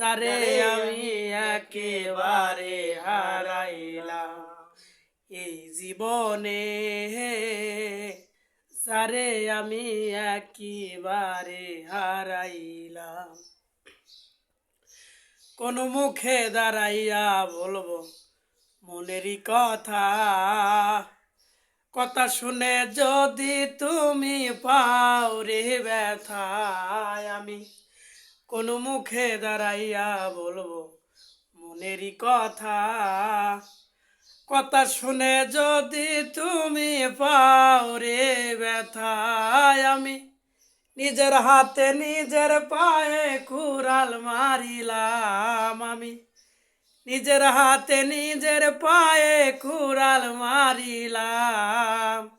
সারে আমি একেবারে হারাইলাম। এই জীবনে সারে আমি একেবারে হারাইলাম। কোন মুখে দাঁড়াইয়া বলব মনেরই কথা। কথা শুনে যদি তুমি পাও রে ব্যথায় আমি কোন মুখে দাঁড়াইয়া বলব মনেরই কথা। কথা শুনে যদি তুমি পাও রে ব্যথায় আমি নিজের হাতে নিজের পায়ে কুড়াল মারিলাম। আমি নিজের হাতে নিজের পায়ে কুড়াল মারিলাম।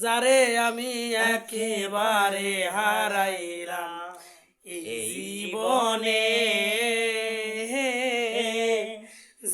যারে আমি একেবারে হারাইলাম।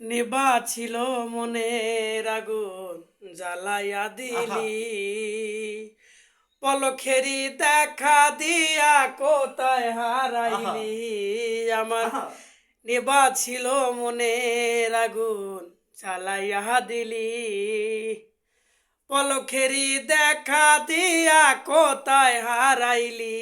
নিবা ছিল মনের আগুন জ্বালাইয়া দিলি। পলখেরি দেখা দিয়া কোথায় হারাইলি? আমার নিবা ছিল মনের আগুন জ্বালাইয়া দিলি। পলখেরি দেখা দিয়া কোথায় হারাইলি?